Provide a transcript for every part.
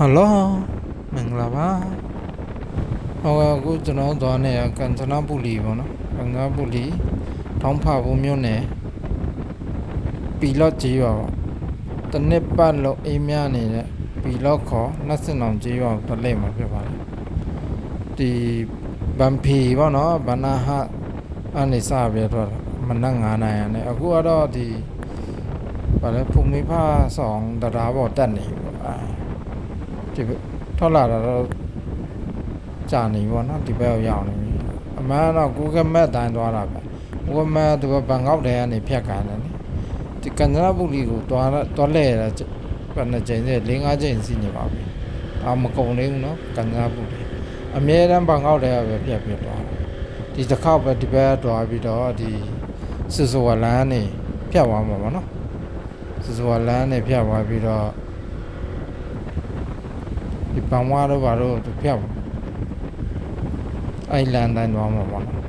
ဟယ်လိုမင်္ဂလာပါဟောအခုကျွန်တော်သွားနေရကန်ချနာပူလီပေါ့နော်ကန်ချနာပူလီထောင်းဖဖို့မြို့နယ်ပီလော့ကြီးရွာပေါ့တနစ်ပတ်လုံးအိမ်များနေတဲ့ပီလော့ခေါ်နှက်စင်အောင်ကြီးရွာကိုတလဲမှာဖြစ်ပါတယ်ဒီဘမ်ဖီပေါ့နော်ဘနာဟအနေစပြတော့မနက်9နိုင်ရနဲ့အခုကတော့ဒီဗာလဲဖုန်မိဖဆောင်တရားပေါ်တက်နေပြီပေါ့အာ ဒီဘက်ထွက်လာတာတော့ကြာနေပြီပေါ့နော်ဒီဘက်ကိုရောက်နေပြီအမှန်တော့ Google Map တိုင်းသွားတာပဲ Google Map သူကဘန်ကောက်ထဲကနေဖြတ်ကန်တယ်နိဒီကန္နရပုလီကိုသွားသွားလဲရတာဘယ်နှချိန်လဲ၄၅ချိန်စီနေပါပြီအာမကုန်သေးဘူးနော်ကန္နရပုလီအမြဲတမ်းဘန်ကောက်ထဲကပဲဖြတ်ပြသွားတာဒီတစ်ခေါက်ပဲဒီဘက်သွားပြီးတော့ဒီစစ်စောလန်းနေဖြတ်သွားမှာပေါ့နော်စစ်စောလန်းနေဖြတ်သွားပြီးတော့ ဒီပန်ဝါတော့ဘာလို့သူဖြတ်ပါအိုင်လန်တိုင်းသွားမှာပေါ့နော်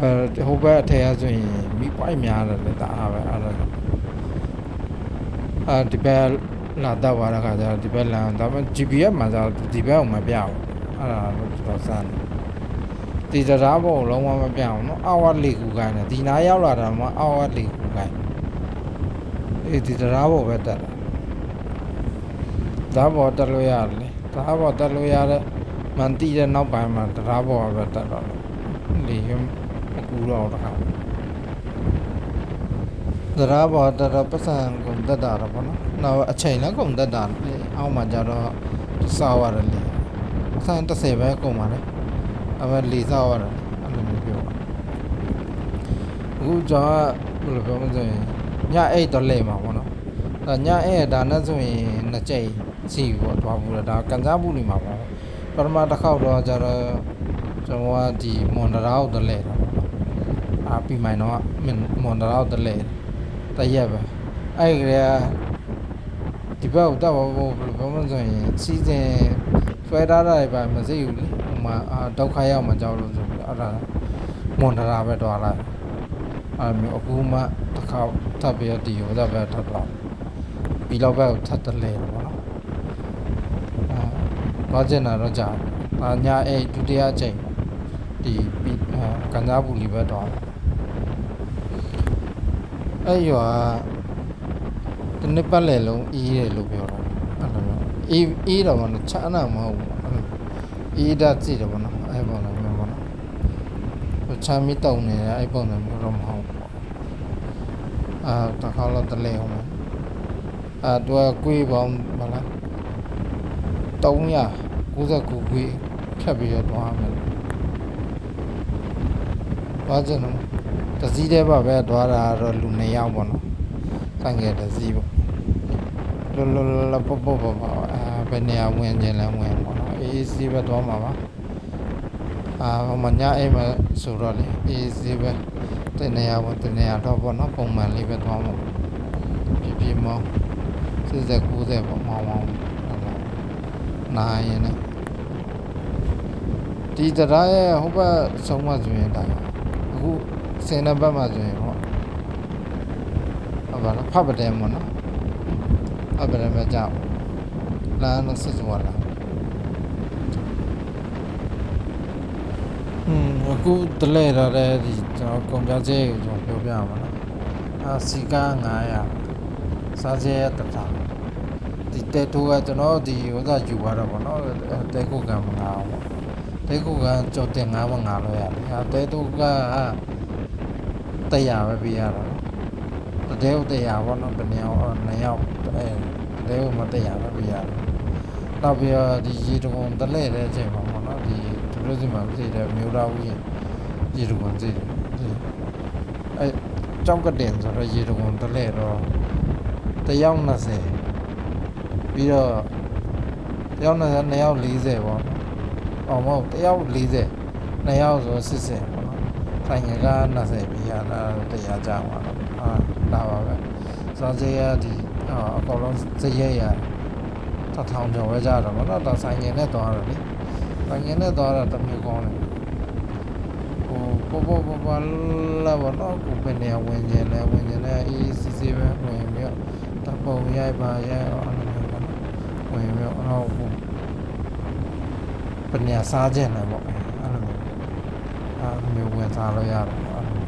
အဲဟိုဘက်အထက်ကဆိုရင်မိပိုက်များတယ်လေဒါအားပဲအဲ့ဒါအဲဒီဘက်လာတော့ပါတော့ခါကျတော့ဒီဘက်လန်ဒါပေမဲ့ GPS မှာကျတော့ဒီဘက်ကိုမပြဘူးအဲ့ဒါတော့ကျွန်တော်စမ်းတယ်ဒီတရားဘောလုံးဝမပြအောင်နော်အောက်ဝတ်လေးကူကိုင်းတယ်ဒီနားရောက်လာတာမှအောက်ဝတ်လေးကူကိုင်းအေးဒီတရားဘောပဲတက်တာ ဓာတ်ပေါ်တက်လို့ရတယ်လေဓာတ်ပေါ်တက်လို့ရတဲ့မန်တီးတဲ့နောက်ပိုင်းမှာဓာတ်ပေါ်ပဲတက်တော့တယ်လေရမကူတော့တခါဓာတ်ပေါ်တက်တော့ပတ်စံကုန်တက်တာတော့ဗောနော်နောက်အချိန်လည်းကုန်တက်တာလေအောက်မှာကျတော့စားရတယ်လေပတ်စံ30ပဲကုန်ပါလေအမေလေစားရတယ်အဲ့လိုမျိုးပြောအခုကျွန်တော်ကဘယ်လိုပြောမလဲဆိုရင်ညအိတ်တော့လဲမှာဗောနော်ဒါညအဲ့ဒါနဲ့ဆိုရင်နှစ်ကြိမ် စီပေါ့တွားဘူးလားဒါကန်စားဘူးနေမှာပေါ့ပထမတစ်ခေါက်တော့ကျတော့ကျွန်တော်ကဒီမွန်ဒရာကိုတလဲတော့အာပြီးမှတော့မွန်ဒရာကိုတလဲတရက်ပဲအဲ့ကလေးဒီဘက်ကိုတက်ပါဘောဘယ်လိုပြောမလဲဆိုရင်စီစဉ်ဆွဲထားတာတွေပါမစိဘူးလေဟိုမှာအာဒုက္ခရောက်မှကြောက်လို့ဆိုပြီးအဲ့ဒါမွန်ဒရာပဲတွားလိုက်အဲ့မျိုးအခုမှတစ်ခေါက်ထပ်ပြီးတော့ဒီဟိုတက်ပဲထပ်တော့ပြီးတော့ဘက်ကိုထပ်တလဲတော့ဗောနော် သွားကျင်တာတော့ကြာတယ်။အာညာအဲ့ဒုတိယအချိန်ပေါ့ဒီပြီးအဲကန်စားဘူးလီဘက်တော့အဲ့ရွာတနစ်ပတ်လည်လုံးအေးတယ်လို့ပြောတာအဲ့လိုမျိုးအေးအေးတော့မနော်ချမ်းသာမဟုတ်ဘူးအဲ့လိုအေးတတ်ကြည့်တယ်ပေါ့နော်အဲ့ပုံစံမျိုးပေါ့နော်ဟိုချမ်းမီတုံနေတယ်အဲ့ပုံစံမျိုးတော့မဟုတ်ဘူးပေါ့အာတခါတော့တလဲဟောမှာအာသူကကွေးပေါင်းမလား 399ခွေဖြတ်ပြီးတော့သွားမယ်။ဘာကျင်တော့တစည်းတည်းပါပဲသွားတာတော့လူ2ယောက်ပေါ့နော်။ဆိုင်ငယ်တစည်းပေါ့။လောလောလောပပပပအာဘယ်နေရာဝင်ကျင်လဲဝင်ပေါ့နော်။အေးစီးပဲသွားမှာပါ။အာဟိုမညာအိမ်မှာဆိုတော့လေအေးစီးပဲတနေရာဝင်တနေရာတော့ပေါ့နော်ပုံမှန်လေးပဲသွားမှာ။ပြပြမောစစ်စက်90ပေါ့မောင်းမောင်း နိုင်ရင်လည်းဒီတရားရဲ့ဟိုဘက်ဆုံးမဆိုရင်ဒါအခုစင်နဘက်မှာဆိုရင်ဟောဟုတ်ပါလားဖတ်ပတယ်မနော်ဖတ်ပတယ်မကြောက်လမ်းတော့စစ်သွားလာဟွန်းအခုတလဲရတဲ့ဒီကျွန်တော်ကုန်ကြစေကိုကျွန်တော်ပြောပြရမှာနော်အာစီကား900စားစေတတားဒီ တဲထိုးကကျွန်တော်ဒီဥစ္စာယူသွားတော့ဗောနော်တဲခုကံမငါအောင်ဗောတဲခုကကြော်တင်ငါးဘငါလို့ရတယ်ဟာတဲထိုးကတရားပဲပြရတော့တဲဟုတ်တရားဗောနော်ဘယ်နှစ်ယောက်နှစ်ယောက်အဲတဲဟုတ်မတရားပဲပြရတယ်နောက်ပြီးတော့ဒီရေတကုံတလဲတဲ့အချိန်မှာဗောနော်ဒီသူတို့စီမှာပြည့်တဲ့မျိုးသားဦးရင်ရေတကုံစီအဲကြောက်ကတင်ဆိုတော့ရေတကုံတလဲတော့တယောက်20 ပြီးတော့တယောက်နဲ့2ယောက်40ပေါ့နော်။အော်မဟုတ်တယောက်40 2ယောက်ဆို80ပေါ့နော်။ဆိုင်ငယ်က20ပြီးရတာတရားကြပါတော့။အာဒါပါပဲ။စောစေးရဒီအော်အကောင်လုံးစရဲရတထောင်ကျော်ပဲကြတော့ပေါ့နော်။ဒါဆိုင်ငယ်နဲ့သွားတော့လေ။ဆိုင်ငယ်နဲ့သွားတော့တစ်မျိုးကောင်းတယ်။ဟိုပေါ်ပေါ်ပေါ်လာဘောနော်ကိုပဲနေဝင်ကျင်လဲဝင်ကျင်လဲအေးစစ်စစ်ပဲဝင်ပြီးတော့တပုံရိုက်ပါရို က်အောင်အဲ့လိုမျိုးပေါ့နော်ဝင်တော့ဟိုပညာစားခြင်းလည်းပေါ့အဲ့လိုမျိုးအဲ့လိုမျိုးဝင်စားလို့ရတယ်ပေါ့အဲ့လို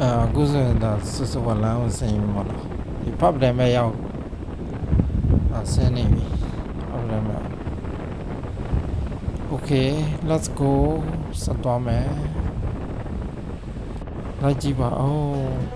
အာအခုဆိုရင်ဒါစစဝလန်းကိုဆင်းပြီပေါ့နော်ဒီဖပ်တယ်မဲ့ရောက်အဆင်းနေပြီဟုတ်တယ်မဲ့ Okay let's go ဆက်သွားမယ်လိုက်ကြည့်ပါဦး漫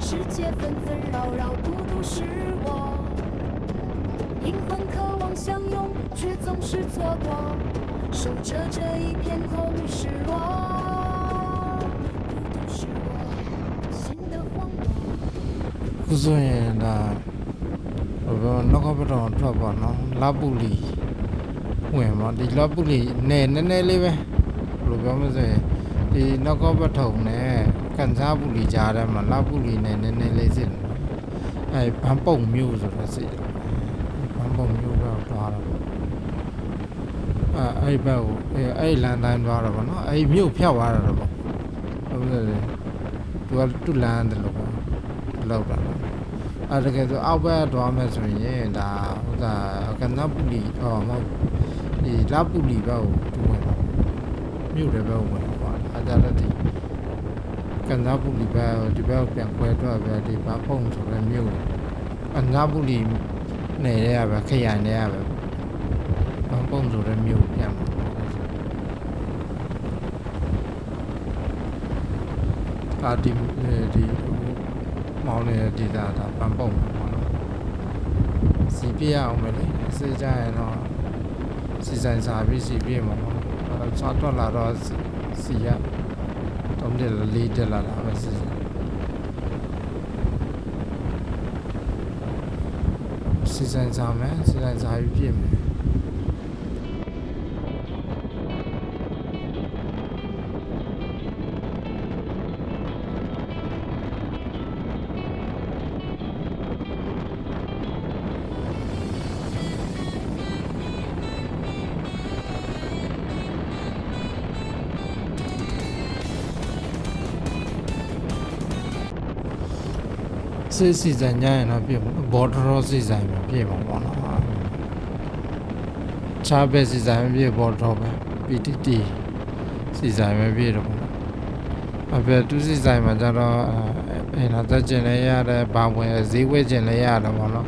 世界纷纷扰扰，孤独是我。灵魂渴望相拥，却总是错过，守着这一片空与失落。ကိုယ်ဆိုရင်ဒါ က်ကောက်ပထောနဲ့ကန်စားပူလီကြားထဲမှာလာပူလီနဲ့နည်းနည်းလေးစစ်တယ်အဲဘန်ပုံမျိုးဆိုတာစစ်တယ်ဘန်ပုံမျိုးတော့သွားတော့အဲအဲ့ဘက်ကိုအဲအဲ့လမ်းတိုင်းသွားတော့ဗောနော်အဲ့မြို့ဖြတ်သွားတာတော့ဗောဟုတ်တယ်လေသူကတူလမ်းတယ်လို့ပဲလောက်တာနော်အဲ့တကယ်ဆိုအောက်ဘက်သွားမယ်ဆိုရင်ဒါဟိုဒါကနပူလီဟောမဟုတ်ဒီလာပူလီဘက်ကိုသူဝင်တော့မြို့တွေဘက်ကိုဝင်တော့အဲ့ဒါလည်းဒီ ကနပူလီဘက်ကိုဒီဘက်ကိုပြန်ခွဲတော့ပဲဒီဘာဖုံဆိုတဲ့မြို့အနာပူလီနယ်ရဲပဲခရိုင်ရဲပဲဘန်ပုံဆိုတဲ့မြို့ပြန်မှာအာဒီဒီမောင်းနေတဲ့ဒေတာဒါဘန်ပုံပေါ့နော်စီပြရအောင်မယ်လေစေကြရင်တော့စီဆိုင်စာပြီးစီပြမှာပေါ့နော်စားတော့လာတော့စီရ တော့တယ်လေးတက်လာတာပဲစီစီဆိုင်စာမယ်စီဆိုင်စာပြီးပြည့်မယ် စစ်စီစံညရင်တော့ပြင်ဘော်ဒရောစီစံပဲပြင်မှာပေါ့နော်ချားပဲစီစံပဲပြင်ဘော်ဒရောပဲ PTT စီစံပဲပြင်တော့ပေါ့နော်အဖေသူစီစံမှာကျတော့အဲအဲ့ဒါတက်ကျင်လည်းရတယ်ဘာဝင်ဈေးဝယ်ကျင်လည်းရတယ်ပေါ့နော်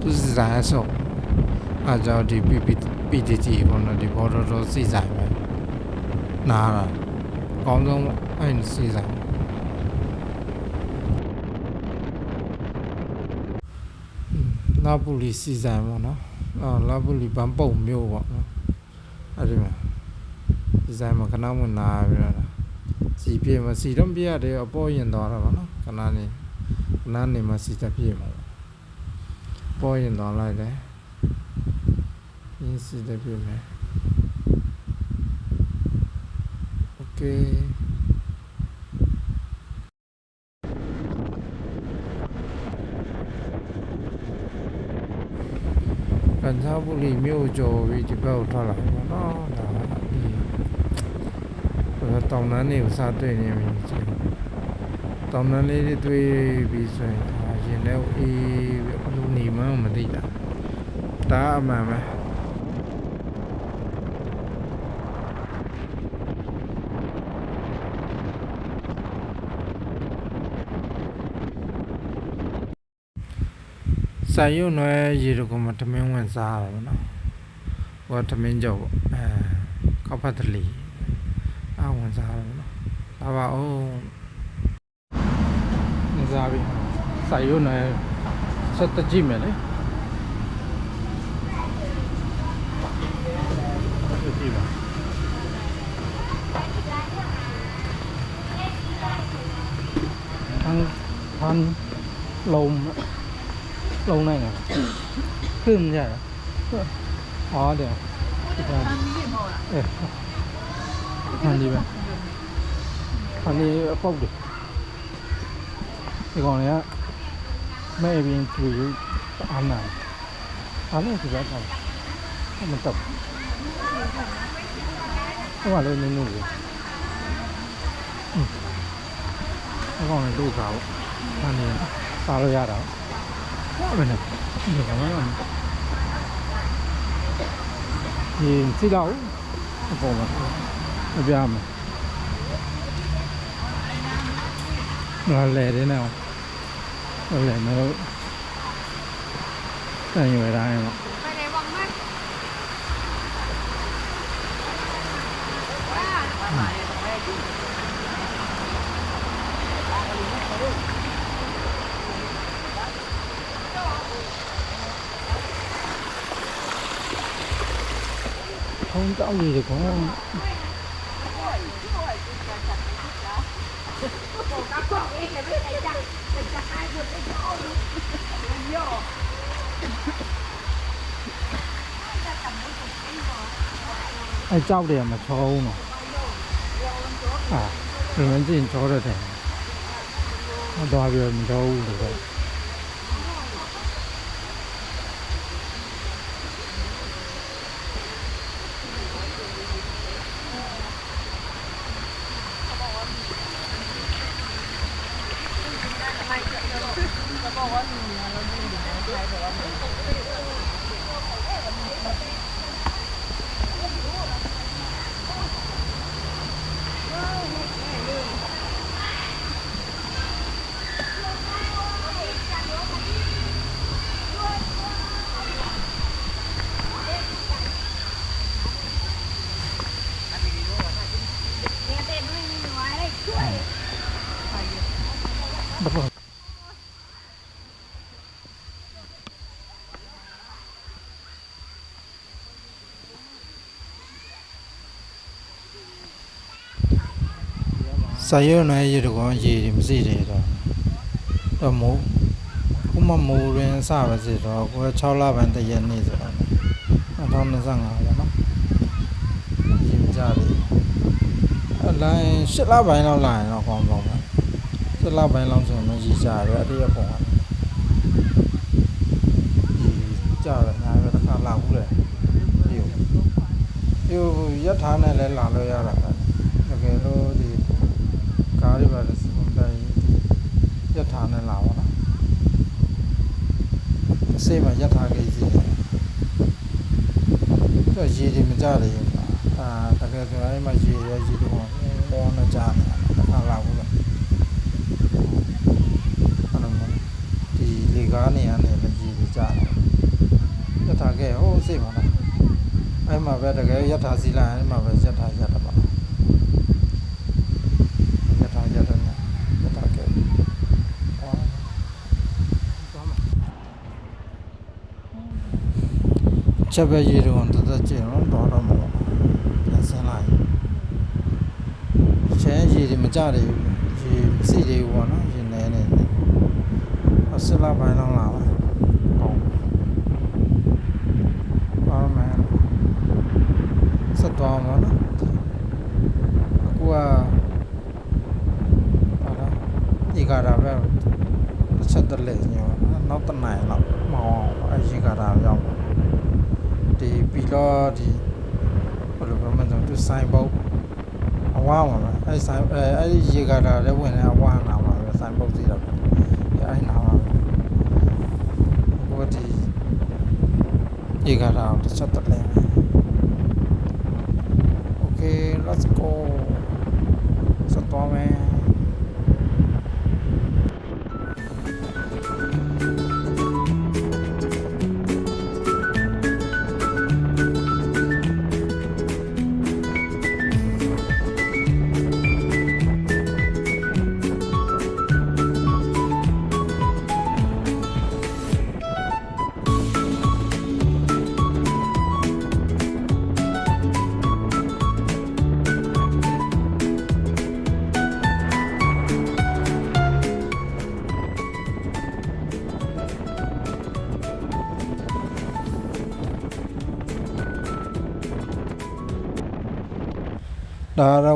သူစီစံအဆုံးအဲကြောင့်ဒီ PTT ပေါ့နော်ဒီဘော်ဒရောစီစံပဲနားတာအကောင်းဆုံးအဲ့ဒီစီစံ လာပူလီစီဇန်ပေါ့နော်အော်လာပူလီဘန်ပုံမျိုးပေါ့နော်အဲ့ဒီမှာစီဇန်မှာခဏမှနာပြီးတော့စီပြေမှာစီတော့ပြရတယ်အပေါ်ရင်သွားတာပေါ့နော်ခဏနေခဏနေမှာစီတက်ပြေမှာပေါ့ပေါ်ရင်သွားလိုက်တယ်ရင်းစီတက်ပြေမယ်โอเค ကန်ချာပူလီမြို့ကျော်ပြီးဒီဘက်ကိုထွက်လာပြီပေါ့နော်ဒါဒီဟိုတောင်တန်းတွေကိုစားတွေ့နေပြီကြည့်တောင်တန်းလေးတွေတွေ့ပြီးဆိုရင်အာရင်ထဲကိုအေးပြီးဘယ်လိုနေမှန်းမသိတာတဒါအမှန်ပဲ စာရုံနွယ်ရေတကုံမှာတမင်းဝင်စားရပါတော့ဟိုကတမင်းကြောက်ပေါ့အဲခောက်ဖတ်တလီအဝင်စားရပါတော့စားပါဦးနေစားပြီစာရုံနွယ်ဆက်တကြည့်မယ်လေကြည့်ပါทั้งพันลม lâu này nè ขึ้นใช่เหรออ๋อเดี๋ยวอีกอันเอออันนี้ไปอันนี้ปอกดิอีกอันเนี้ยไม่เวียนจุยอันไหนอันนี้คือแบบไหนมันตกก็ว่าเลยเมนูเลยอืมแล้วก็ในรูปเขาอันนี้ตาเรายาดาว ဟုတ်တယ်ဒီကောင်ကဒီစီတော့အပေါ်မှာအပြားမှာငါလဲတယ်နော်ဟုတ်တ ထုံးတောက်ရည်ကောင်အဲကြောက်တယ်မချောဘူးနော်အာဒီမင်းကျင်ချောတယ် စာရွက်နယ်ရေတကောင်ရေမစီတယ်တော့တော့မို့ခုမှမိုးရင်းစပါစေတော့ကိုယ်6လပိုင်းတရက်နေ့ဆိုတော့2025ပေါ့နော်ရေမကြတယ်အလိုင်း7လပိုင်းလောက်လာရင်တော့ကောင်းကောင်းပါ7လပိုင်းလောက်ဆိုရင်ရေကြတယ်အတရပုံကရေကြတယ်ညာပဲတစ်ခါလာဘူးလေဒီဒီရထားနဲ့လည်းလာလို့ရတာပဲတကယ်လို့ဒီ ကားတွေပါလို့စပုံတိုင်းရ ထားနဲ့လာပါလားအစိမ်းမှာရထားကြီးစီတယ်သူကရေတွေမကြတယ်အာတကယ်ဆိုရင်အဲ့မှာရေရရေတော့ပေါ်နေကြတယ်တစ်ခါလာဘူးလားအဲ့လိုမျိုးဒီလေကားနေရနေလည်းရေတွေကြတယ်ရထားကဲဟိုစိတ်ပါလားအဲ့မှာပဲတကယ်ရထားစီလိုက်အဲ့မှာပဲရထားရတာပါ ယထာယတနာယထာကေဟော ချက်ပဲရေတော့တသက်ကျင်တော့တော့တော့မလို့ပြန်ဆင်းလိုက်ချဲရေတွေမကြတယ်ရေမစိသေးဘူးပေါ့နော်ရေနေနေအစလာပိုင်းလောက်လာပါဟုတ်ပါမယ်ဆက်သွားမှာနော်အခုကဟာလားဒီကရာပဲတစ်ချက်တည်းညောနောက်တနိုင်လောက်မောင်းအောင်အဲဒီကရာရောက် ဒီပီလောဒီဘယ်လိုပြောမလဲသူဆိုင်ဘုတ်အဝါမှာပဲအဲဒီဆိုင်အဲအဲဒီရေကရာလည်းဝင်နေအဝါနာမှာပဲဆိုင်ဘုတ်စီတော့အဲဒီနာမှာပဲဟိုဒီရေကားတာကိုတစ်ချက်တက်လဲမယ် Okay let's go ဆက်သွားမယ်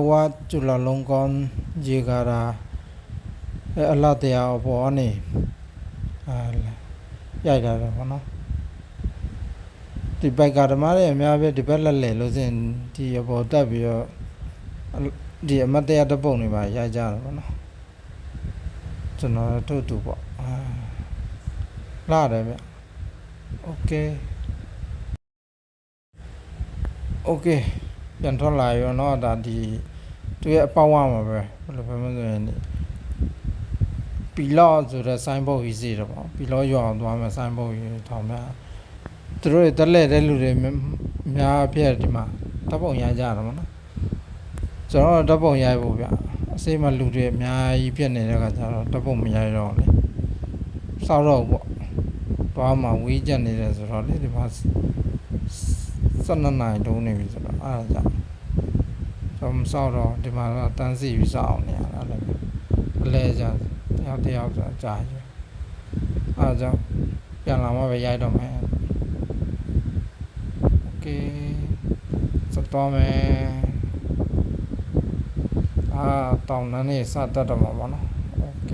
ဝကျွလလုံးကောင်းရေကာတာအဲအလားတရားအပေါ်ကနေအာရိုက်တာတော့ဗောနော်ဒီဘက်ကဓမ္မရဲ့အများပဲဒီဘက်လက်လဲလို့စင်ဒီအပေါ်တက်ပြီးတော့အလဒီအမတ်တရားတစ်ပုံတွေပါရိုက်ကြတယ်ဗောနော်ကျွန်တော်တို့တူပေါ့အာလာတယ်ဗျโอเคโอเค ပြန်ထွက်လာရောเนาะဒါဒီ သူရဲ့အပေါက်ဝမှာပဲဘယ်လိုပဲမဆိုရင်ဒီပီလော့ဆိုတဲ့ဆိုင်းဘုတ်ကြီးစီတော့ပေါ့ပီလော့ရွာအောင်သွားမယ်ဆိုင်းဘုတ်ကြီးထောင်များသူတို့တက်လက်တဲ့လူတွေများအများအပြည့်ဒီမှာတပ်ပုံရကြတာပေါ့နော်ကျွန်တော်တို့တပ်ပုံရိုက်ဖို့ဗျအစိမ့်မလူတွေအများကြီးပြည့်နေတဲ့ခါကျတော့တပ်ပုံမရိုက်တော့ဘူးလေစောက်တော့ပေါ့သွားမှဝေးကြနေတယ်ဆိုတော့လေဒီမှာ12နိုင်တုံးနေပြီဆိုတော့အားကြောင့်ကျွန် တော်မစောက်တော့ဒီမှာတော့တန်းစီပြီးစောက်အောင်နေရတာလည်းအလဲကြတယောက်တယောက်ဆိုကြာပြီအားကြောင့်ပြန်လာမှပဲရိုက်တော့မယ်โอเคစတော့မယ်အာတောင်းနှန်းနေစတတ်တော့မှာပေါ့နော်โอเค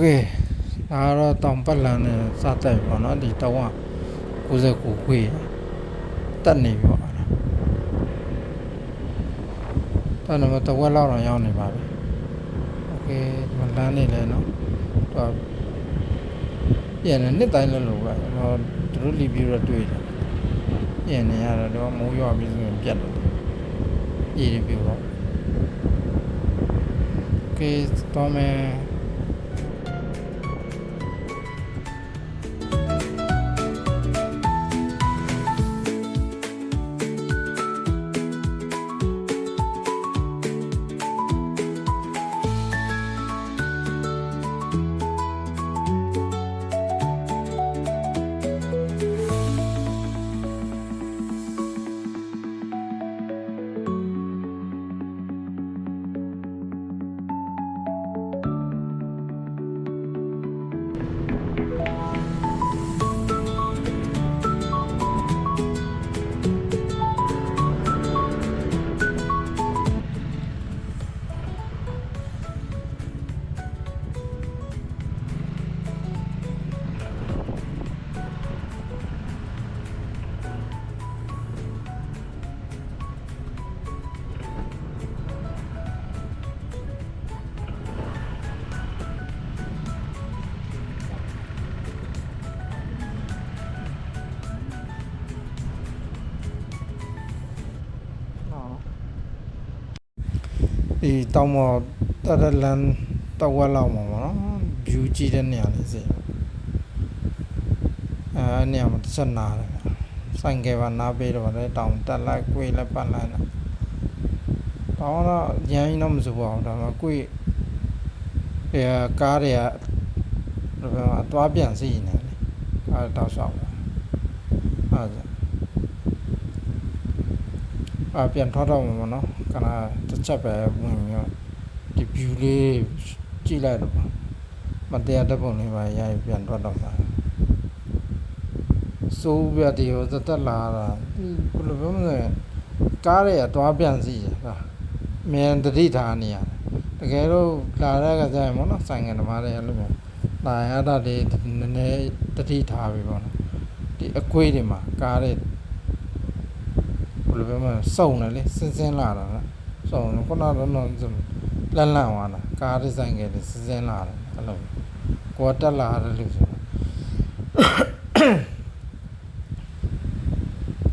เคဒါကတော့တောင်ပတ်လန်နဲ့စတိုက်ပေါ့နော်ဒီတောင်က69ခွေတက်နေပြီပေါ့အဲ့ဒါတက်နေမှာတဝက်လောက်တော့ရောက်နေပါပြီโอเคဒီမှာလမ်းနေလဲနော်သူကပြန်နေနှစ်တိုင်းလည်းလို့ပဲတော့သူတို့လီဗီတော့တွေ့တယ်ပြန်နေရတော့တော့မိုးရွာပြီးဆိုရင်ပြတ်တယ်ရေးရပြတော့โอเคတော့မယ် ဒီတောင်မော်တရလန်တဝက်လောက်မှာပေါ့နော် view ကြည့်တဲ့နေရာလေးစီအဲနေရာမှာတစ်ချက်နာတယ်ဗျဆိုင်ကယ်ပါနားပေးတော့တယ်တောင်တက်လိုက်ကိုယ်လည်းပတ်လိုက်တော့တောင်တော့ရမ်းကြီးတော့မစိုးပါဘူးဒါပေမဲ့ကိုယ်အဲကားတွေကဘယ်လိုလဲသွားပြန်စီနေတယ်ကားတောက်လျှောက်တာအဲဒါအပြန်ထွက်တော့မှာပေါ့နော်ခဏတစ် ချက်ပဲဝင်ပြီးတော့ဒီ view လေးကြည့်လိုက်တော့မတရားတဲ့ပုံလေးပါရိုက်ပြန်ထွက်တော့မှာစိုးပြတ်တွေကိုသက်သက်လာတာဘယ်လိုပြောမလဲကားတွေအသွားပြန်စီတယ်ဟာမြန်တတိထားနေရတယ်တကယ်လို့လာတဲ့ကကြရင်ပေါ့နော်ဆိုင်ငယ်သမားတွေအဲ့လိုမျိုးလာရတာတွေနည်းနည်းတတိထားပြီပေါ့နော်ဒီအကွေးတွေမှာကားတွေဘယ်လိုပြောမလဲစုံတယ်လေစင်းစင်းလာတာနော် ဆိုတော့ခုနကတော့လန့်လန့်သွားတာကားဒီဇိုင်းကလေးစစ်စင်းလာတယ်အဲ့လိုကိုယ်တက်လာတယ်လို့ဆိုတော့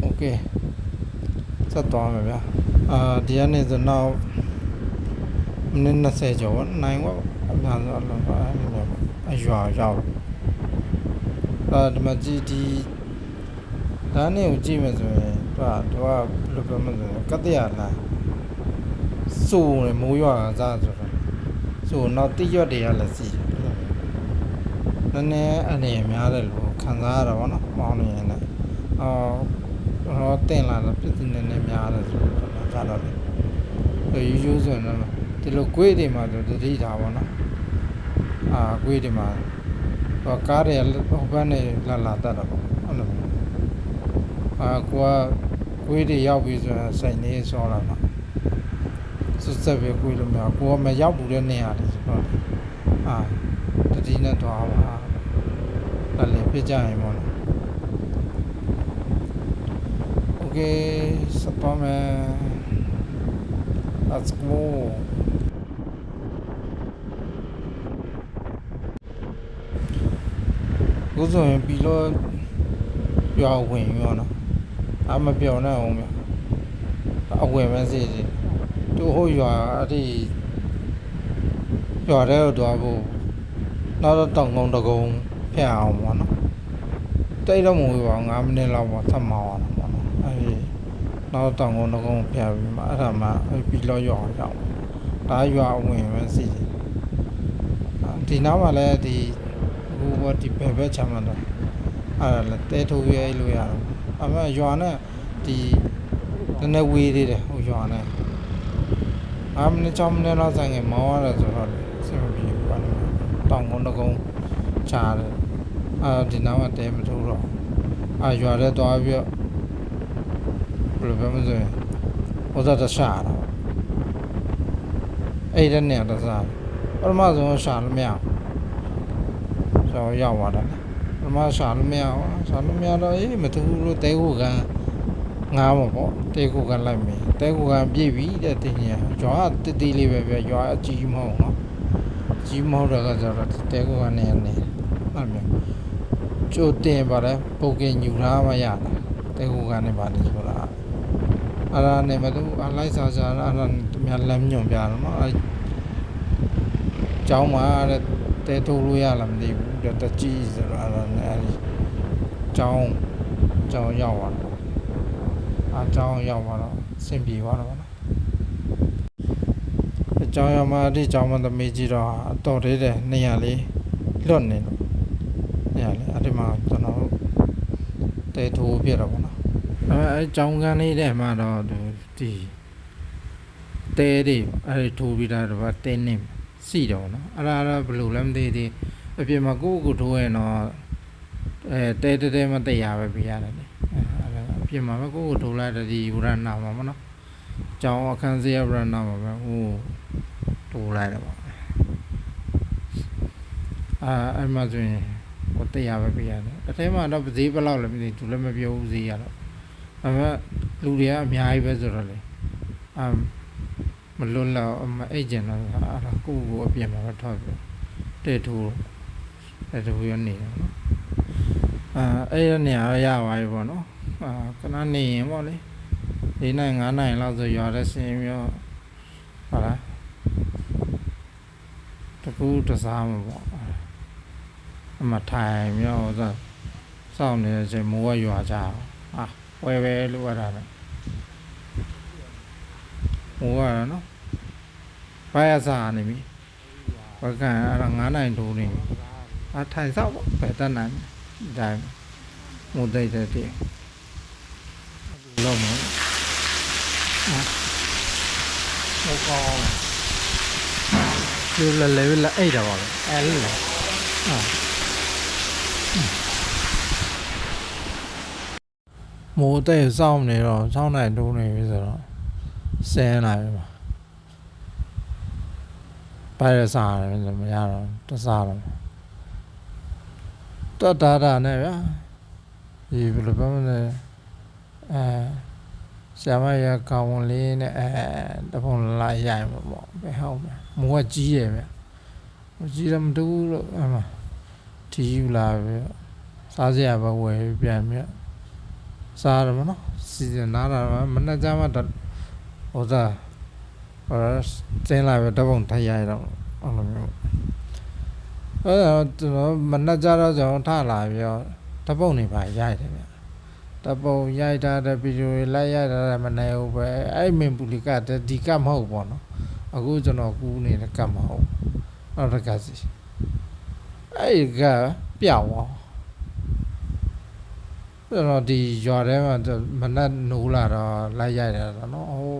okay ဆက်သွားမယ်ဗျာအာဒီကနေ့ဆိုတော့မိနစ်20ကျော်ပေါ့နိုင်ပေါ့အများဆုံးအလုံးပါအဲ့လိုပေါ့အရွာရောက်အာဒီမှာဒီဒီဒါနဲ့ကိုကြည့်မယ်ဆိုရင်သူကသူကဘယ်လိုပြောမလဲကတ္တရလား စိုးနေမိုးရွာကစားဆိုတော့စိုးတော့တိရွတ်တွေကလည်းစီတယ်အဲ့လိုမျိုးနည်းနည်းအနေများတယ်လို့ခံစားရတာပေါ့နော်မောင်းနေရင်လည်းအော်တော့တင်လာတော့ပြည်စင်းနေနေများတယ်ဆိုတော့ဒါတော့လေရိုးရိုးဆိုရင်တော့ဒီလိုကွေးတွေမှာဆိုတတိထားပါတော့အာကွေးတွေမှာဟောကားတွေဟိုဘက်နေလာလာတတ်တော့ပေါ့အဲ့လိုမျိုးအာကိုကကွေးတွေရောက်ပြီဆိုရင်စိတ်နေဆောလာမှာ စွတ်ဆက်ပဲကွေးလို့မရကိုကမရောက်ဘူးတဲ့နေရာတွေဆိုတော့အာတတိနဲ့တော့ပါအဲ့လေပြကြရင်ပေါ့နော် Okay, Superman. Let's go. ကိုဆိုရင်ပြီးတော့ရွာဝင်ရောနော်အမပြောင်းနဲ့အောင်မြအဝင်မစေစီ သူဟိုရွာအဲ့ဒီရွာတဲ့တော့ဖို့နောက်တော့တောင်ကုန်းတကုန်းဖျက်အောင်ပေါ့နော်တိတ်တော့မဝင်ပါဘူး9မိနစ်လောက်ပေါ့ဆက်မောင်းအောင်ပေါ့နော်အဲ့ဒီနောက်တောင်ကုန်းတကုန်းဖျက်ပြီးမှအဲ့ဒါမှအဲ့ပြီးတော့ရွာရောက်ဒါရွာအဝင်မစေစီဒီနောက်မှာလည်းဒီဟိုဘောဒီဘယ်ဘက်ချမ်းမှာတော့အဲ့ဒါလည်းတဲထိုးရဲလို့ရတော့အမရွာနဲ့ဒီနည်းနည်းဝေးသေးတယ်ဟိုရွာနဲ့ 5မိနစ်6မိနစ်လောက်ဆိုင်ငယ်မောင်းရတယ်ဆိုတော့စင်မပြေဘူးပါလို့တောင်ကုန်းတကုန်းချားတယ်အာဒီနောက်မှာတဲမထိုးတော့အာရွာထဲသွားပြီးတော့ဘယ်လိုပြောမလဲဆိုရင်ဟိုစားတရှာတာပေါ့အဲ့ဒီနေရာတစားပထမဆုံးရှာလို့မရဘူးဆိုတော့ရောက်သွားတယ်ပထမရှာလို့မရဘူးရှာလို့မရတော့အေးမတူဘူးလို့တဲခုကန် ငားမှာပေါ့တဲခုကန်လိုက်မယ်တဲခုကန်ပြည့်ပြီတဲ့တင်းကြီးရွာကတတိလေးပဲပြရွာအကြီးမဟုတ်နော်ကြီးမဟုတ်တော့ကကျတော့တဲခုကန်နေနေအဲ့လိုမျိုးကျိုးတင်ပါတယ်ပုတ်ကင်ညူထားမှရတာတဲခုကန်နေပါတယ်ဆိုတာအဲ့ဒါနဲ့မတူအလိုက်စားစားအဲ့ဒါမြတ်လမ်းညွန်ပြတော့နော်အဲ့ကျောင်းမှာတဲ့တဲထိုးလို့ရလားမသိဘူးတဲ့တကြီးဆိုတော့အဲ့ဒါနဲ့အဲ့ဒီကျောင်းကျောင်းရောက်သွားတော့ အားကျောင်းရောက်သွားတော့အဆင်ပြေသွားတော့ဗောနော်အကျောင်းရောက်မှအဲ့ဒီကျောင်းမသမီးကြီးတော့အတော်သေးတယ်နေရာလေးလွတ်နေလို့နေရာလေးအဲ့ဒီမှာကျွန်တော်တဲထိုးပြတော့ဗောနော်အဲ့အဲ့ကျောင်းကန်းလေးထဲမှာတော့ဒီတဲတွေအဲ့ဒီထိုးပြီးတာတော့တင်းနေစီတော့နော်အဲ့ဒါတော့ဘယ်လိုလဲမသိသေးအပြင်မှာကိုယ့်ကိုယ်ထိုးရင်တော့အဲတဲတဲတဲမတရားပဲပြရတယ် လေအဲအဲ့ဒါအပြင်မှာပဲကိုယ့်ကိုယ်ထိုးလိုက်တဲ့ဒီဝရဏမှာပေါ့နော်ကျောင်းအခန်းစရဝရဏမှာပဲဟိုထိုးလိုက်တယ်ပေါ့အာအဲ့မှာဆိုရင်ဟိုတရားပဲပြရတယ်အထဲမှာတော့ဈေးဘယ်လောက်လဲမသိဘူးသူလည်းမပြောဘူးဈေးရတော့အမှလူတွေကအများကြီးပဲဆိုတော့လေအမ်မလွတ်လောက်မအိတ်ကျင်တော့အဲ့ဒါကိုယ့်ကိုယ်အပြင်မှာပဲထွက်ပြီးတဲ့ထိုးတဲ့ထိုးရနေတယ်နော်အာအဲ့ရနေရရပါပြီပေါ့နော် အာခဏနေရင်ပေါ့လေ၄နိုင်၅နိုင်လောက်ဆိုရွာတဲ့စင်းမျိုးဟာလားတကူတစားမှာပေါ့အမထိုင်မျိုးဆိုစောင့်နေတဲ့အချိန်မိုးကရွာကြအောင်အာဝဲပဲလို့ရတာပဲမိုးရတာနော်ဘာရစားနေပြီဘကန်အဲ့ဒါ9နိုင်ထိုးနေပြီအထိုင်စောက်ပေါ့ပဲတတ်နိုင်ဒါမိုးတိတ်တဲ့တည်း လောက်မယ်ဟုတ်ကောင်းဒီလေလေလေအဲ့ဒါပါလေအဲ့လေအာမိုးတဲ့စောင်းနေတော့စောင်းနိုင်တိုးနေပြီဆိုတော့ဆင်းလာပြီမှာဘာရစားတယ်ဆိုမရတော့တစားတော့တတ်တာတာနဲ့ဗျာဒီဘယ်လိုပြောမလဲ အဲဆရာမရကောင်းဝင်လေးနဲ့အဲတဖုံလာရိုက်မှာပေါ့ဘယ်ဟုတ်မှာမိုးကကြီးရဲ့ဗျာမိုးကြီးတော့မတူဘူးလို့အမတီးယူလာပြီစားစရာပဲဝယ်ပြီးပြန်ပြီစားရမနော်စီစဉ်နားတာမနေ့ကမှတော့ဟိုသာဟိုစင်းလာပဲတပုံထိုင်ရတော့အဲ့လိုမျိုးအဲ့တော့ကျွန်တော်မနေ့ကတော့ကျွန်တော်ထလာပြီးတော့တပုံနေပါရိုက်တယ်ဗျ တပုံရိုက်တာတဲ့ဗီဒီယိုတွေလိုက်ရိုက်တာလည်းမနေဘူးပဲအဲ့မင်ပူလီကတဲ့ဒီကမဟုတ်ပေါ့နော်အခုကျွန်တော်ကူးနေတဲ့ကမဟုတ်နောက်တစ်ကစီအဲ့ကပြောင်းသွားကျွန်တော်ဒီရွာထဲမှာမနက်နိုးလာတော့လိုက်ရိုက်တယ်တော့နော်ဟို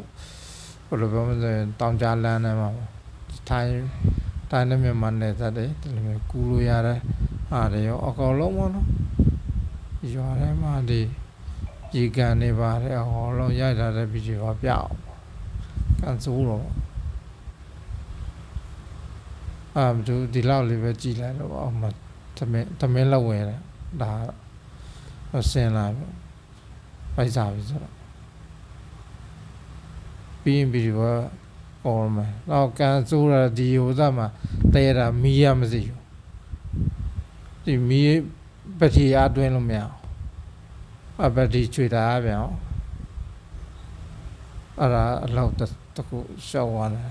ဘယ်လိုပြောမလဲတောင်ကြားလမ်းထဲမှာထိုင်းထိုင်းနဲ့မြန်မာနယ်စပ်တွေဒီလိုမျိုးကူးလို့ရတဲ့ဟာတွေရောအကောင်လုံးပေါ့နော်ရွာထဲမှာဒီ ရေကန်နေပါတယ်အကောင်လုံးရိုက်ထားတဲ့ဗီဒီယိုကပြအောင်ကန်စိုးတော့အာမသူဒီလောက်လေးပဲကြည်လိုက်တော့အောက်မှာသမင်းသမင်းလောက်ဝင်တယ်ဒါကတော့တော့ဆင်းလာပြီပိုက်စားပြီဆိုတော့ပြီးရင်ပြီးတော့အော်မယ်တော့ကန်ဆိုးတာဒီဟိုသားမှာတဲတာမီးရမစီဘူးဒီမီးပတိအားတွင်းလို့မရအောင် အပတိချွေတာအပြန်အောင်အဲ့ဒါအလောက်တကူရှောက်သွားတယ်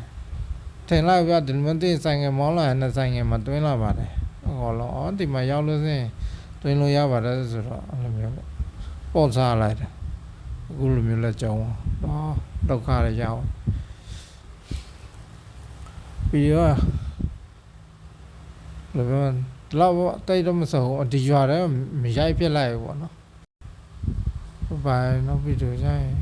ထင်လိုက်ပြဒီမန်တင်ဆိုင်ငယ်မောင်းလာတဲ့ဆိုင်ငယ်မှာတွင်းလာပါတယ်အကောလုံးအော်ဒီမှာရောက်လို့စင်းတွင်လို့ရပါတယ်ဆိုတော့အဲ့လိုမျိုးပေါ့ပေါ့စားလိုက်တယ်အခုလိုမျိုးလက်ကြောင်းတော့ဒုက္ခရရအောင်ပြီးတော့လောကလောက်ပေါ့တိတ်တော့မစုံဘူးဒီရွာထဲမရိုက်ပြစ်လိုက်ဘူးပေါ့နော် ဘာနောက်ပြီးတော့ကျရင်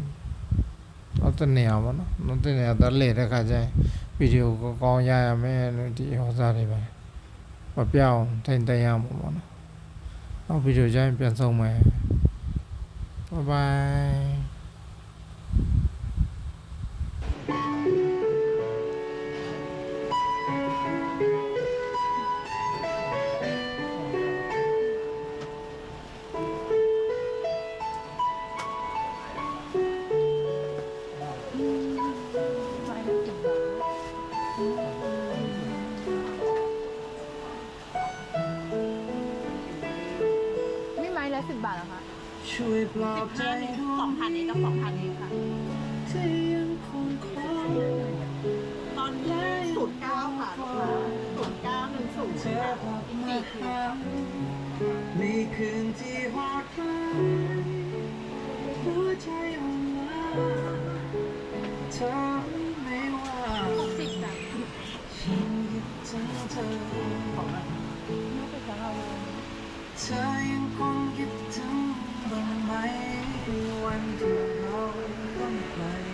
တော့တနေရပါတော့နောက်တနေရတော့လေတဲ့ခါကျရင်ဗီဒီယိုကောကောင်းရရမယ်လို့ဒီဟောစားတွေပဲမပြောင်းထိန်သိမ်းရမှာပေါ့နော်နောက်ဗီဒီယိုကျရင်ပြန်ဆုံးမယ်ဘိုင် ธอยังคงคิดถึงบ้างไหมวันที่เราต้องไก